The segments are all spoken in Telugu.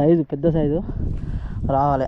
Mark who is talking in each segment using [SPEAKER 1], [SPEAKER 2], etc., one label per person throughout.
[SPEAKER 1] సైజు పెద్ద సైజు రావాలి.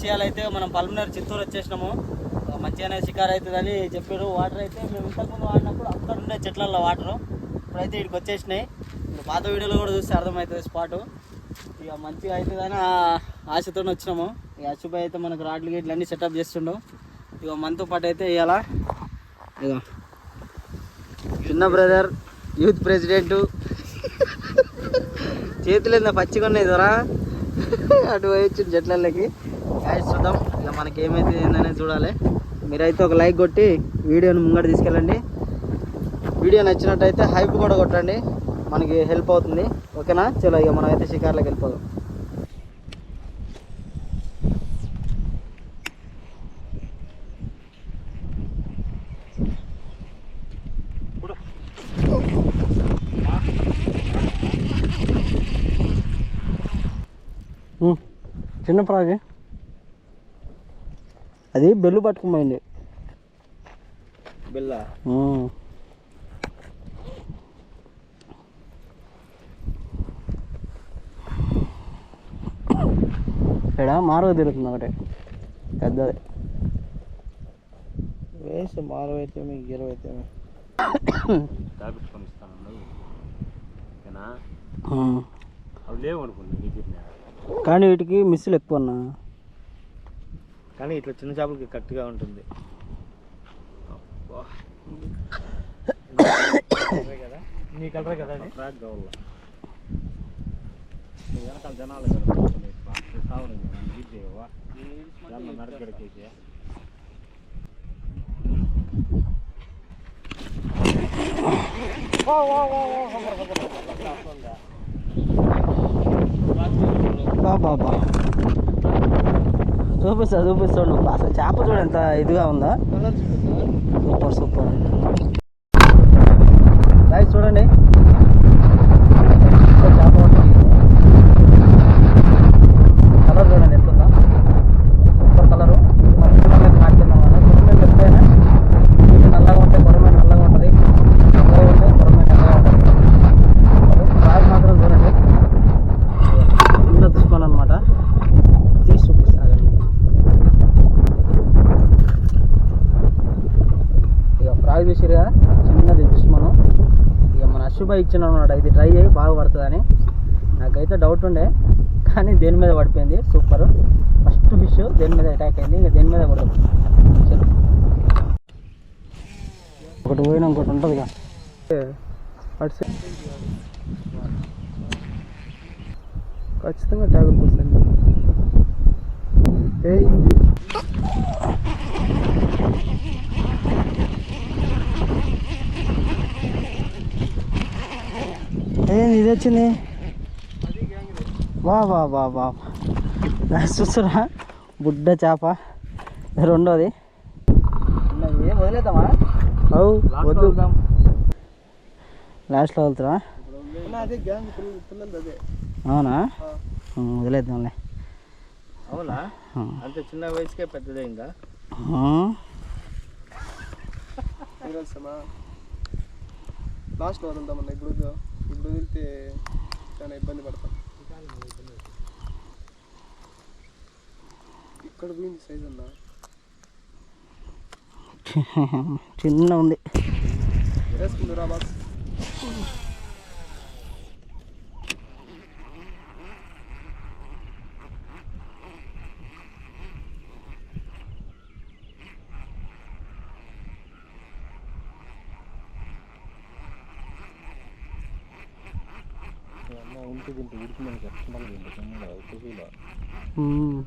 [SPEAKER 1] విషయాలు అయితే మనం పల్మనేరు చిత్తూరు వచ్చేసినాము. మంచిగానే షికార్ అవుతుందని చెప్పారు. వాటర్ అయితే మేము ఇంతకుముందు వాడినప్పుడు అక్కడ ఉండే చెట్లలో వాటర్ ఇప్పుడైతే ఇక్కడికి వచ్చేసినాయి. ఇప్పుడు పాత వీడియోలో కూడా చూస్తే అర్థమవుతుంది స్పాటు ఇక మంచిగా అవుతుందని ఆశతో వచ్చినాము. ఇక అశుభ అయితే మనకు రాడ్లు గేట్లు అన్నీ సెటప్ చేస్తుండవు ఇక మనతో పాటు అయితే ఇవాళ ఇక చిన్న బ్రదర్ యూత్ ప్రెసిడెంటు చేతులు ఏందా పచ్చిగా ఉన్నాయి దొరా. అటు పోయొచ్చు జట్లకి యాడ్ చూద్దాం. ఇక మనకి ఏమైతే ఏందనేది చూడాలి. మీరైతే ఒక లైక్ కొట్టి వీడియోని ముంగట తీసుకెళ్ళండి. వీడియో నచ్చినట్టయితే హైప్ కూడా కొట్టండి. మనకి హెల్ప్ అవుతుంది. ఓకేనా చలో ఇక మనం అయితే షికార్లోకి వెళ్ళిపోదాం. చిన్న ప్రాగే అది బెల్లు పట్టుకుపోయింది.
[SPEAKER 2] బిల్ల?
[SPEAKER 1] ఇక్కడ మారుగా తిరుగుతుంది ఒకటి. పెద్దది.
[SPEAKER 2] వేసి మారు అయితే మీకు. ఇరవై అయితే.
[SPEAKER 3] అవి లేవు అనుకోండి నీకు
[SPEAKER 1] కానీ వీటికి మిస్సులు ఎక్కువ అన్నా
[SPEAKER 2] కానీ ఇట్లా చిన్న చేపలకి కట్టుగా ఉంటుంది. కదా నీ కలరే కదా అది?
[SPEAKER 3] ట్రాక్ కావాల? వెనకాల జనాలు ఇదేవా నడగడికి
[SPEAKER 1] బాబా చూపిస్తా చూపిస్తాడు నువ్వు అసలు చేప చూడు ఎంత ఇదిగా ఉందా. Super super. రైట్ చూడండి ఇక్కడ చేప పట్టుకుంది. కలర్ చూడండి ఎట్లుందా సూపర్ కలరు మన పిల్లలకి మార్చుకుందాం మనం పిల్లలు చెప్తేనే ఇది నల్లగా ఉంటే కొరమే నల్లగా ఉంటుంది నల్లగా ఉంటే కొరమే నల్లగా ఉంటుంది రాయి మాత్రం చూడండి చిన్న దుష్మన్ అనమాట తీసి చూపిస్తాను ఇక ఫ్రాగ్ కదా? చిన్నది దుష్మను ఇక మన అశుభ ఇచ్చిన అనమాట ఇది ట్రై చేయి బాగా పడుతుందని. నాకైతే డౌట్ ఉండే. కానీ దేని మీద పడిపోయింది? సూపర్ ఫస్ట్ ఫిష్ దేని మీద అటాక్ అయింది? ఇంకా దేని మీద కూడా చలో. ఒకటి పోయినా ఇంకోటి ఉంటుంది ఇక. ఖచ్చితంగా ట్యాగులు వస్తుంది ఏంది ఇది వచ్చింది? వా వా వా వా చూస్తున్నా. బుడ్డ చేప. రెండోది. వదిలేద్దామా? అవు వద్దు. లాస్ట్లో
[SPEAKER 2] అదే
[SPEAKER 1] అవునా? వదిలేద్దాంలే.
[SPEAKER 2] అవునా. అంత చిన్న వయసుకే పెద్దదే ఇంకా.
[SPEAKER 1] ఆ.
[SPEAKER 4] లాస్ట్లో వదులుతామన్న ఇప్పుడు. ఇప్పుడు వదిలితే చాలా ఇబ్బంది పడతాం. ఇక్కడ పోయింది సైజ్ అన్న.
[SPEAKER 1] చిన్న ఉంది.
[SPEAKER 4] వేసుకుందురా బాస్.
[SPEAKER 3] ఇంటి తింటే ఉడికిందని చెప్తున్నాను తింటే చిన్నగా ఉప్పులో
[SPEAKER 1] ఉమ్.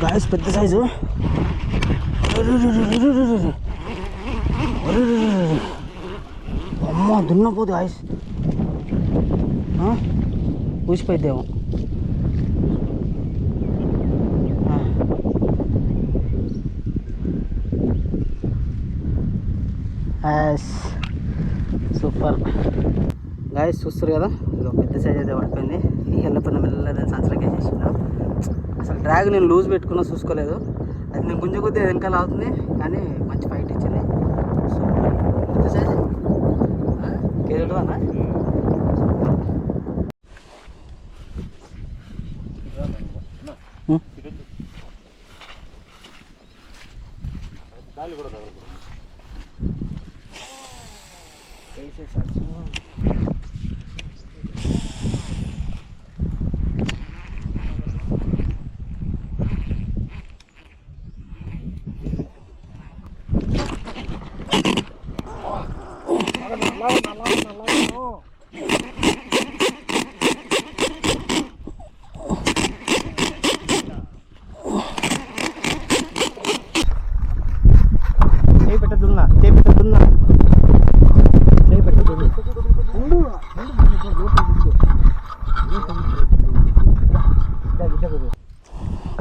[SPEAKER 1] గాయస్ పెద్ద సైజు అమ్మ దున్నపోదు గాయస్ ఊసిపోయిద్దేమో యాస్ సూపర్ గాయస్ చూస్తారు కదా? ఇది ఒక పెద్ద సైజ్ అయితే పడిపోయింది. ఈ మెల్లదని సంచలకి వేసేసిన అసలు డ్రాగ్ నేను లూజ్ పెట్టుకున్నా చూసుకోలేదు. అది నేను గుంజ కొద్దిగా వెనకాల అవుతుంది కానీ మంచి ఫైట్ ఇచ్చింది. సూపర్ పెద్ద సైజ్ కేజీ అన్న
[SPEAKER 3] గాలి కూడా తగలదు
[SPEAKER 2] చేయి పెట్టదున్నా చేయి పెట్టదున్నా చేయి పెట్టదున్నా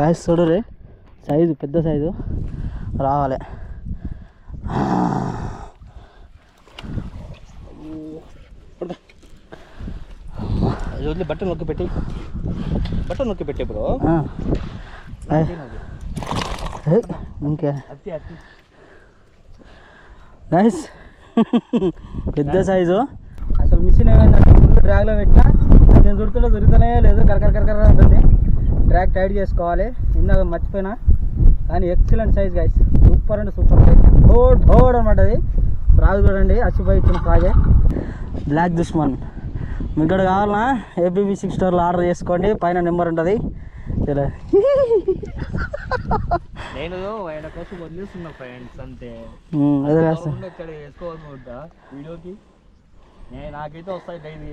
[SPEAKER 1] కాయ చూడరే సైజు పెద్ద సైజు రావాలి.
[SPEAKER 2] వదిలి బట్టలు నొక్కి పెట్టి. బట్టలు నొక్కి పెట్టే.
[SPEAKER 1] ఏ, ఇంకే. నైస్ పెద్ద సైజు అసలు మిషన్ ముందు డ్రాగ్లో పెట్టినా నేను చుడుతుంటే దొరుకుతూనే లేదు. కరకర కరకర ఉంటుంది డ్రాగ్ టైట్ చేసుకోవాలి. ఇందాక మర్చిపోయినా. కానీ ఎక్సలెంట్ సైజ్ గైస్ సూపర్ అంటే సూపర్ సైజ్ ఢోడ్ అనమాట అది. ఫ్రాగ్ చూడండి అచ్చిపోయి ఇచ్చిన ఫ్రాగే బ్లాక్ దుష్మన్ మీకు ఇక్కడ కావాలన్నా ఏపీబీ సిక్స్ స్టోర్లో ఆర్డర్ చేసుకోండి. పైన నెంబర్ ఉంటుంది. ఇలా.
[SPEAKER 2] నేను ఆయన కోసం వదిలేస్తున్నా ఫ్రెండ్స్ అంతే. వీడియోకి. నేను నాకైతే వస్తాయి డైలీ.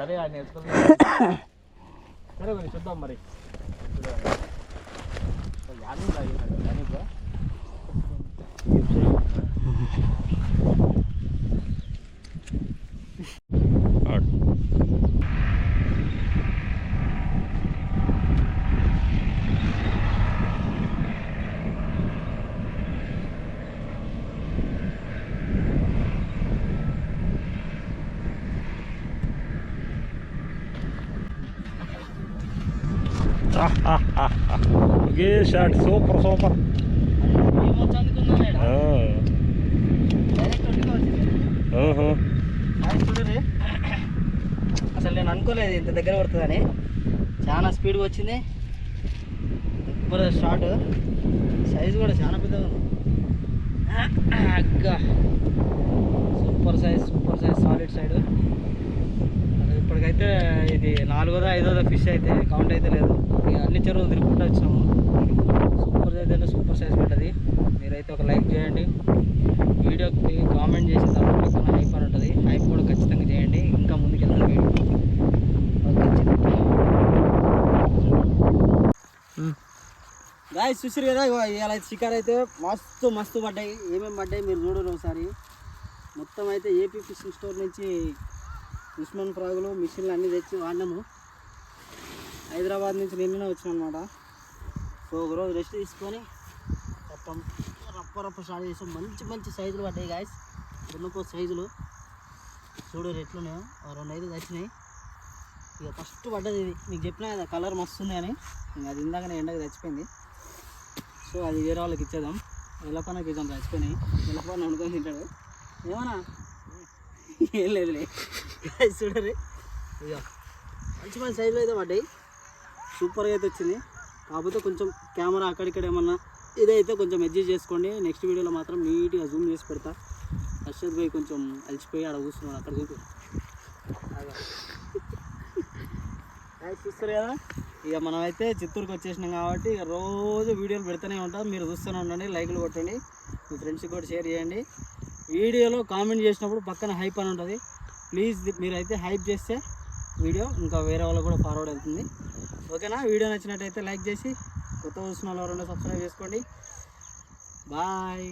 [SPEAKER 2] సరే ఆయన వేసుకోలేదు సరే మరి చూద్దాం మరి యానీ లాగేసాడు,
[SPEAKER 3] ఒకే షాట్ సూపర్ సూపర్.
[SPEAKER 1] అసలు నేను అనుకోలేదు ఇంత దగ్గర పడుతుందని చాలా స్పీడ్గా వచ్చింది. సూపర్ షార్ట్ సైజ్ కూడా చాలా పెద్దగా ఉంది. అగ్గా super size super size solid side ఇప్పటికైతే ఇది నాలుగోదో ఐదోదో ఫిష్ అయితే కౌంట్ అయితే లేదు. ఇక అన్ని చెరువులు తిరుగుకుంటూ వచ్చినాము. సూపర్ సైజ్ అంటే సూపర్ సైజ్ పడ్డది మీరైతే ఒక లైక్ చేయండి. వీడియోకి కామెంట్ చేసిన తర్వాత పక్కన హైప్ అని ఉంటుంది. హైప్ కూడా ఖచ్చితంగా చేయండి. ఇంకా ముందుకు వెళ్తాను వీడియో గాయ చూసారు కదా ఇలా షికార్ అయితే మస్తు మస్తు పడ్డాయి. ఏమేమి పడ్డాయి మీరు చూడరు ఒకసారి. మొత్తం అయితే ఏపీ ఫిషింగ్ స్టోర్ నుంచి ఉస్మాన్ ఫ్రాగులు మిషన్లు అన్నీ తెచ్చి వాడినాము. హైదరాబాద్ నుంచి నిన్ననే వచ్చిన అనమాట సో ఒకరోజు రెస్ట్ తీసుకొని మొత్తం రప్ప రప్ప స్టార్ట్ చేసాం. మంచి మంచి సైజులు పడ్డాయి గాయస్ దున్నపో సైజులు. చూడు ఎట్లున్నాయో. రెండు ఐదు తెచ్చినాయి. ఇక ఫస్ట్ పడ్డది ఇది. మీకు చెప్పినా కదా కలర్ మస్తు ఉంది అని. ఇంక అది ఇందాకనే ఎండకి చచ్చిపోయింది సో అది వేరే వాళ్ళకి ఇచ్చేద్దాం. ఎల్లపనకి ఇద్దాం చచ్చిపోయినాయి ఎల్లపన వండుకొని తింటాడు. ఏమన్నా? ఏం లేదులే. చూడరు ఇక మంచి మంచి సైజులో అయితే పడ్డాయి. సూపర్గా అయితే వచ్చింది. కాకపోతే కొంచెం కెమెరా అక్కడిక్కడ ఏమన్నా ఇదైతే కొంచెం అడ్జస్ట్ చేసుకోండి. నెక్స్ట్ వీడియోలో మాత్రం నీట్గా జూమ్ చేసి పెడతా. అర్షద్ భాయ్ కొంచెం అలసిపోయి ఆడ కూర్చున్నాడు. అక్కడ చూపి. చూస్తారు కదా? ఇక మనమైతే చిత్తూరుకి వచ్చేసినాం కాబట్టి ఇక రోజు వీడియోలు పెడుతూనే ఉంటాం. మీరు చూస్తూనే ఉండండి. లైక్లు కొట్టండి. మీ ఫ్రెండ్స్కి కూడా షేర్ చేయండి. వీడియోలో కామెంట్ చేసినప్పుడు పక్కన హైప్ అని ఉంటుంది. ప్లీజ్ మీరైతే హైప్ చేస్తే వీడియో ఇంకా వేరే వాళ్ళకి కూడా ఫార్వర్డ్ అవుతుంది ఓకేనా? వీడియో నచ్చినట్టయితే లైక్ చేసి కొత్త చూసిన వాళ్ళు ఎవరైనా సబ్స్క్రైబ్ చేసుకోండి. బాయ్.